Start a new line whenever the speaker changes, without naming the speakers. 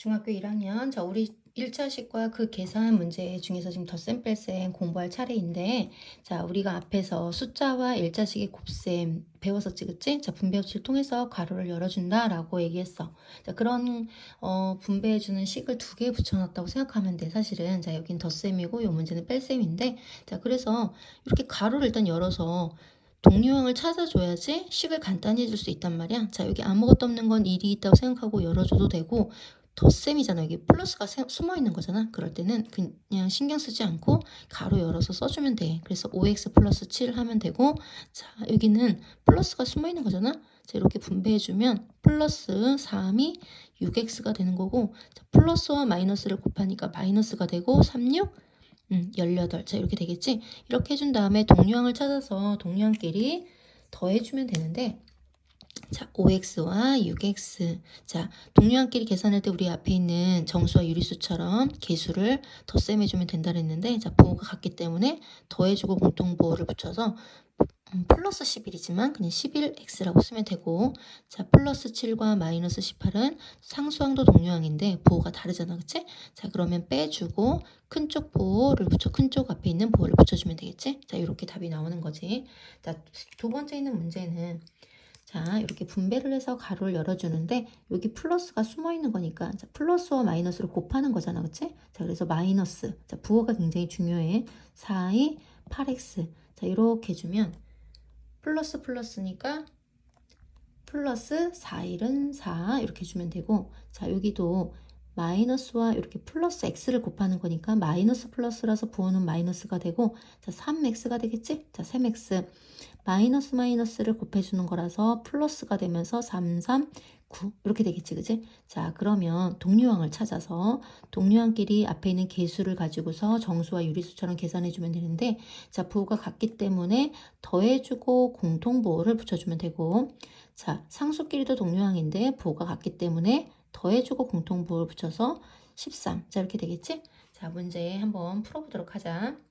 중학교 1학년 자 우리 1차식과 그 계산 문제 중에서 지금 덧셈 뺄셈 공부할 차례인데 자 우리가 앞에서 숫자와 1차식의 곱셈 배웠었지 그치? 자 분배법칙을 통해서 가로를 열어준다 라고 얘기했어 자 그런 어, 분배해주는 식을 두 개 붙여놨다고 생각하면 돼 사실은 자 여긴 덧셈이고 요 문제는 뺄셈인데 자 그래서 이렇게 가로를 일단 열어서 동류항을 찾아줘야지 식을 간단히 해줄 수 있단 말이야. 자, 여기 아무것도 없는 건 1이 있다고 생각하고 열어줘도 되고, 덧셈이잖아. 여기 플러스가 세- 숨어 있는 거잖아. 그럴 때는 그냥 신경 쓰지 않고 가로 열어서 써주면 돼. 그래서 5x 플러스 7 하면 되고, 자, 여기는 플러스가 숨어 있는 거잖아. 자, 이렇게 분배해주면 플러스 3이 6x가 되는 거고, 자, 플러스와 마이너스를 곱하니까 마이너스가 되고, 3, 6, 음, 18. 자, 이렇게 되겠지? 이렇게 해준 다음에 동류항을 찾아서 동류항끼리 더해주면 되는데, 자, 5x와 6x. 자, 동류항끼리 계산할 때 우리 앞에 있는 정수와 유리수처럼 개수를 덧셈해주면 된다 그랬는데, 자, 부호가 같기 때문에 더해주고 공통부호를 붙여서 음, 플러스 11이지만 그냥 11x라고 쓰면 되고, 자, 플러스 7과 마이너스 18은 상수항도 동류항인데 부호가 다르잖아, 그치? 자, 그러면 빼주고 큰쪽 보호를 붙여 큰 쪽 앞에 있는 보호를 붙여주면 되겠지? 자, 이렇게 답이 나오는 거지. 자, 두 번째 있는 문제는 자, 이렇게 분배를 해서 가로를 열어주는데 여기 플러스가 숨어 있는 거니까 자, 플러스와 마이너스를 곱하는 거잖아, 그치? 자, 그래서 마이너스. 자, 부호가 굉장히 중요해. 4, 2, 8x. 자, 이렇게 해주면 플러스 플러스니까 플러스 4일은 4 이렇게 주면 되고 자 여기도 마이너스와 이렇게 플러스 x를 곱하는 거니까 마이너스 플러스라서 부호는 마이너스가 되고 자 3x가 되겠지? 자 3x 마이너스 마이너스를 곱해주는 거라서 플러스가 되면서 3, 3, 9 이렇게 되겠지 그지? 자 그러면 동류항을 찾아서 동류항끼리 앞에 있는 개수를 가지고서 정수와 유리수처럼 계산해주면 되는데 자 부호가 같기 때문에 더해주고 공통부호를 붙여주면 되고 자, 상수끼리도 동류항인데 부호가 같기 때문에 더해주고 공통부호를 붙여서 13. 자, 이렇게 되겠지? 자, 문제 한번 풀어보도록 하자.